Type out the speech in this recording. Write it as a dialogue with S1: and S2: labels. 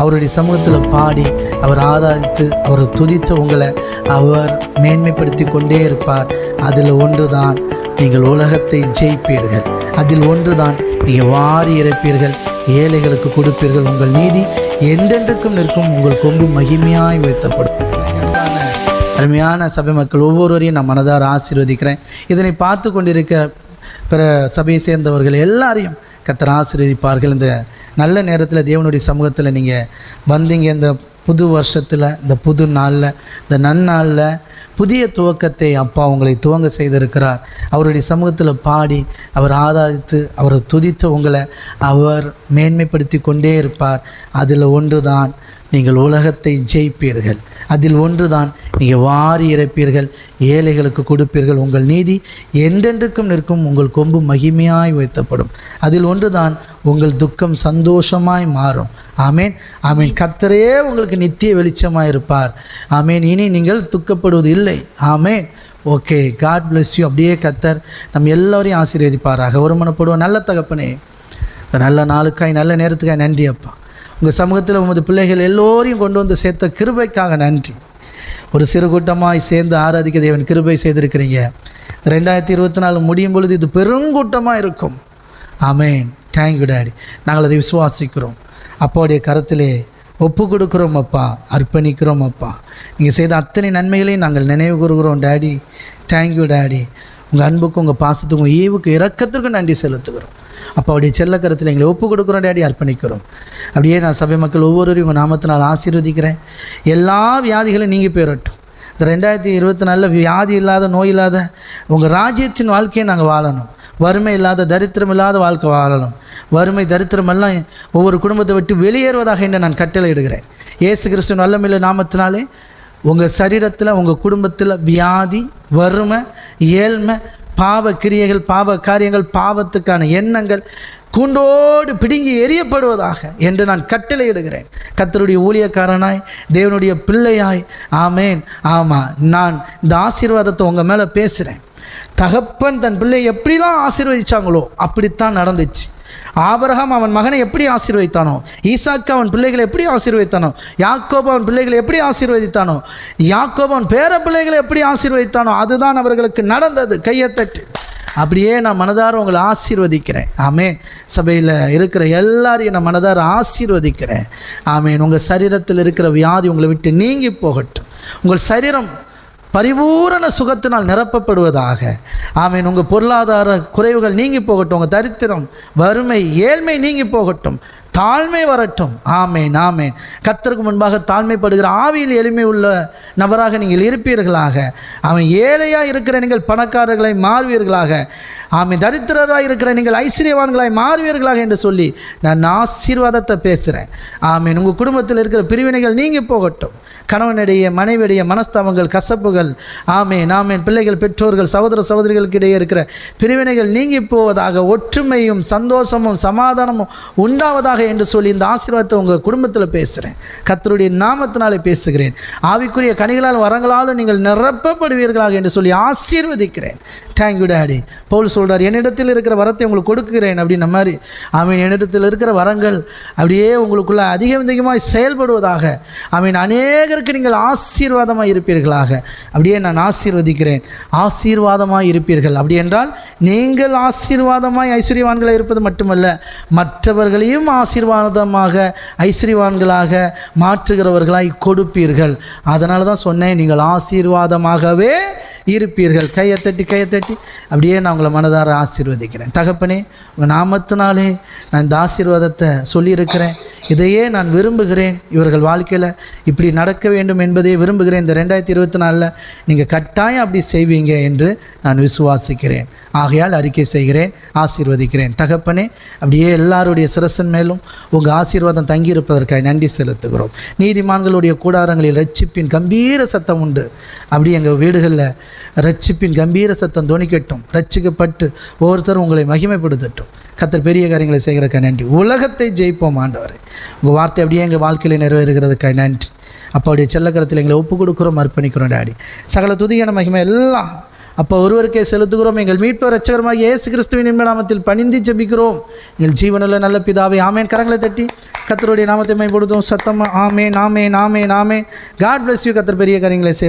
S1: அவருடைய சமூகத்தில் பாடி அவர் ஆராதித்து அவரை துதித்து உங்களை அவர் மேன்மைப்படுத்தி கொண்டே இருப்பார். அதில் ஒன்றுதான் நீங்கள் உலகத்தை ஜெயிப்பீர்கள். அதில் ஒன்றுதான் நீங்கள் வாரி இறைப்பீர்கள். ஏழைகளுக்கு கொடுப்பீர்கள். உங்கள் நீதி என்றென்றுக்கும் நிற்கும். உங்கள் கொம்பு மகிமையாய் உயர்த்தப்படும். அருமையான சபை மக்கள் ஒவ்வொருவரையும் நான் மனதார ஆசீர்வதிக்கிறேன். இதனை பார்த்து கொண்டிருக்க பிற சபையை சேர்ந்தவர்கள் எல்லாரையும் கத்தர் ஆசீர்வதிப்பார்கள். இந்த நல்ல நேரத்தில் தேவனுடைய சமூகத்தில் நீங்கள் வந்தீங்க. இந்த புது வருஷத்தில் இந்த புது நாளில் இந்த நன்னாளில் புதிய துவக்கத்தை அப்பா உங்களை துவங்க செய்திருக்கிறார். அவருடைய சமூகத்தில் பாடி அவர் ஆதாரித்து அவரை துதித்து உங்களை அவர் மேன்மைப்படுத்தி கொண்டே இருப்பார். அதில் ஒன்று தான் நீங்கள் உலகத்தை ஜெயிப்பீர்கள். அதில் ஒன்று தான் நீங்கள் வாரி இறைப்பீர்கள் ஏழைகளுக்கு கொடுப்பீர்கள். உங்கள் நீதி என்றென்றுக்கும் நிற்கும். உங்கள் கொம்பு மகிமையாய் உயர்த்தப்படும். அதில் ஒன்றுதான் உங்கள் துக்கம் சந்தோஷமாய் மாறும். ஆமேன். ஆமீன். கத்தரே உங்களுக்கு நித்திய வெளிச்சமாக இருப்பார். ஆமேன். இனி நீங்கள் துக்கப்படுவது இல்லை. ஆமேன். ஓகே. காட் பிளஸ் யூ அப்படியே கத்தர் நம் எல்லோரையும் ஆசீர்வதிப்பாராக. ஒருமனப்படுவோம் நல்ல தகப்பனே இந்த நல்ல நாளுக்காய் நல்ல நேரத்துக்காய் நன்றி அப்பா. உங்கள் சமூகத்தில் உமது பிள்ளைகள் எல்லோரையும் கொண்டு வந்து சேர்த்த கிருபைக்காக நன்றி. ஒரு சிறு கூட்டமாக சேர்ந்து ஆராதிக்க தேவன் கிருபை செய்திருக்கிறீங்க. ரெண்டாயிரத்தி இருபத்தி நாலு முடியும் பொழுது இது பெருங்கூட்டமாக இருக்கும். ஆமேன். தேங்க்யூ டேடி நாங்கள் அதை விசுவாசிக்கிறோம். அப்பாவுடைய கரத்திலே ஒப்பு கொடுக்குறோம் அப்பா. அர்ப்பணிக்கிறோம் அப்பா. நீங்கள் செய்த அத்தனை நன்மைகளையும் நாங்கள் நினைவு கூறுகிறோம் டேடி தேங்க்யூ டேடி உங்கள் அன்புக்கும் உங்கள் பாசத்துக்கும் உங்கள் ஈவுக்கும் இரக்கத்திற்கும் நன்றி செலுத்துகிறோம். அப்பாவுடைய செல்லக்கரத்தில் எங்களை ஒப்பு கொடுக்குறோம் டேடி அர்ப்பணிக்கிறோம். அப்படியே நான் சபை மக்கள் ஒவ்வொருவரையும் உங்கள் நாமத்தினால் ஆசீர்வதிக்கிறேன். எல்லா வியாதிகளும் நீங்கள் போயிடட்டும் இந்த ரெண்டாயிரத்தி இருபத்தி நாலில் வியாதி இல்லாத நோய் இல்லாத உங்கள் ராஜ்யத்தின் வாழ்க்கையை நாங்கள் வாழணும். வறுமை இல்லாத தரித்திரம் இல்லாத வாழ்க்கை வாழணும். வறுமை தரித்திரமெல்லாம் ஒவ்வொரு குடும்பத்தை விட்டு வெளியேறுவதாக என்று நான் கட்டளை இடுகிறேன் ஏசு கிறிஸ்துவின் வல்லமில்ல நாமத்தினாலே உங்கள் சரீரத்தில் உங்கள் குடும்பத்தில் வியாதி வறுமை ஏழ்மை பாவ கிரியைகள் பாவ காரியங்கள் பாவத்துக்கான எண்ணங்கள் கூண்டோடு பிடுங்கி எரியப்படுவதாக என்று நான் கட்டளையிடுகிறேன். கத்தருடைய ஊழியக்காரனாய் தேவனுடைய பிள்ளையாய் ஆமேன் ஆமாம் நான் இந்த ஆசீர்வாதத்தை உங்கள் மேலே பேசுகிறேன் தகப்பன் தன் பிள்ளையை எப்படிலாம் ஆசீர்வதிச்சாங்களோ அப்படித்தான் நடந்துச்சு. ஆபரகம் அவன் மகனை எப்படி ஆசீர்வதித்தானோ ஈசாக்கு அவன் பிள்ளைகளை எப்படி ஆசீர்வதித்தானோ யாக்கோபு அவன் பிள்ளைகளை எப்படி ஆசீர்வதித்தானோ யாக்கோபு அவன் பேர பிள்ளைகளை எப்படி ஆசீர்வதித்தானோ அதுதான் அவர்களுக்கு நடந்தது கையத்தட்டு. அப்படியே நான் மனதார உங்களை ஆசீர்வதிக்கிறேன். ஆமேன். சபையில் இருக்கிற எல்லாரையும் நான் மனதார ஆசீர்வதிக்கிறேன். ஆமேன். உங்கள் சரீரத்தில் இருக்கிற வியாதி உங்களை விட்டு நீங்கி போகட்டும். உங்கள் சரீரம் பரிபூரண சுகத்தினால் நிரப்பப்படுவதாக. ஆமீன். உங்கள் பொருளாதார குறைவுகள் நீங்கி போகட்டும். உங்கள் தரித்திரம் வறுமை ஏழ்மை நீங்கி போகட்டும். தாழ்மை வரட்டும். ஆமேன் ஆமேன். கத்தருக்கு முன்பாக தாழ்மைப்படுகிற ஆவியில் எளிமை உள்ள நபராக நீங்கள் இருப்பீர்களாக. அவன் ஏழையாக இருக்கிற நீங்கள் பணக்காரர்களை மாறுவீர்களாக. ஆமை தரித்திரராக இருக்கிற நீங்கள் ஐஸ்வர்யவான்களாய் மாறுவீர்களாக என்று சொல்லி நான் ஆசீர்வாதத்தை பேசுகிறேன் ஆமீன். உங்கள் குடும்பத்தில் இருக்கிற பிரிவினைகள் நீங்கி போகட்டும். கணவனிடையே மனைவியுடைய மனஸ்தாபங்கள் கசப்புகள் ஆமேன் ஆமேன். பிள்ளைகள் பெற்றோர்கள் சகோதர சகோதரிகளுக்கு இடையே இருக்கிற பிரிவினைகள் நீங்கி போவதாக ஒற்றுமையும் சந்தோஷமும் சமாதானமும் உண்டாவதாக என்று சொல்லி இந்த ஆசீர்வாதத்தை உங்கள் குடும்பத்தில் பேசுகிறேன் கத்தருடைய நாமத்தினாலே பேசுகிறேன். ஆவிக்குரிய கனிகளால் வரங்களாலும் நீங்கள் நிரப்பப்படுவீர்களாக என்று சொல்லி ஆசீர்வதிக்கிறேன். தேங்க்யூ டேடி பவுல் சொல்கிறார் என்னிடத்தில் இருக்கிற வரத்தை உங்களுக்கு கொடுக்கிறேன் அப்படின்ன மாதிரி. அவன் என்னிடத்தில் இருக்கிற வரங்கள் அப்படியே உங்களுக்குள்ள அதிகம் அதிகமாக செயல்படுவதாக. அவன் அநேகருக்கு நீங்கள் ஆசீர்வாதமாக இருப்பீர்களாக. அப்படியே நான் ஆசீர்வதிக்கிறேன். ஆசீர்வாதமாக இருப்பீர்கள். அப்படி என்றால் நீங்கள் ஆசீர்வாதமாய் ஐஸ்வர்யவான்களாக இருப்பது மட்டுமல்ல மற்றவர்களையும் ஆசீர்வாதமாக ஐஸ்வர்யவான்களாக மாற்றுகிறவர்களாய் கொடுப்பீர்கள். அதனால தான் சொன்னேன் நீங்கள் ஆசீர்வாதமாகவே இருப்பீர்கள். கையை தட்டி கையை தட்டி. அப்படியே நான் உங்களை மனதார ஆசீர்வதிக்கிறேன். தகப்பனே உங்கள் நாமத்தினாலே நான் இந்த ஆசீர்வாதத்தை சொல்லியிருக்கிறேன். இதையே நான் விரும்புகிறேன். இவர்கள் வாழ்க்கையில் இப்படி நடக்க வேண்டும் என்பதை விரும்புகிறேன். இந்த ரெண்டாயிரத்தி இருபத்தி நாலில் நீங்கள் கட்டாயம் அப்படி செய்வீங்க என்று நான் விசுவாசிக்கிறேன். ஆகையால் அறிக்கை செய்கிறேன் ஆசீர்வதிக்கிறேன். தகப்பனே அப்படியே எல்லாருடைய சிரசன் மேலும் உங்கள் ஆசீர்வாதம் தங்கியிருப்பதற்காக நன்றி செலுத்துகிறோம். நீதிமான்களுடைய கூடாரங்களில் ரட்சிப்பின் கம்பீர சத்தம் உண்டு. அப்படி எங்கள் வீடுகளில் ரட்சிப்பின் கம்பீர சத்தம் துணிக்கட்டும் ரட்சிக்கப்பட்டு ஒவ்வொருத்தரும் உங்களை மகிமைப்படுத்தட்டும். கத்தர் பெரிய காரியங்களை செய்கிறதுக்காக நன்றி. உலகத்தை ஜெயிப்போம் ஆண்டவரே. உங்கள் வார்த்தை அப்படியே எங்கள் வாழ்க்கையில் நிறைவேறுகிறதுக்காக நன்றி. அப்பாவுடைய செல்லக்கரத்தில் எங்களை ஒப்பு கொடுக்குறோம் அர்ப்பணிக்கிறோம் டாடி. சகல துதியான மகிமை எல்லாம் அப்போ ஒருவருக்கே செலுத்துகிறோம். எங்கள் மீட்பு ரச்சகரமாக இயேசு கிறிஸ்துவின் நாமத்தில் பணிந்து ஜெபிக்கிறோம். எங்கள் ஜீவனில் நல்ல பிதாவை ஆமேன். கரங்களை தட்டி கத்தருடைய நாமத்தை மேம்படுத்தும் சத்தம் ஆமே நாமே நாமே நாமே காட் பிளஸ் யூ கத்தர் பெரிய காரியங்களை செய்வோம்.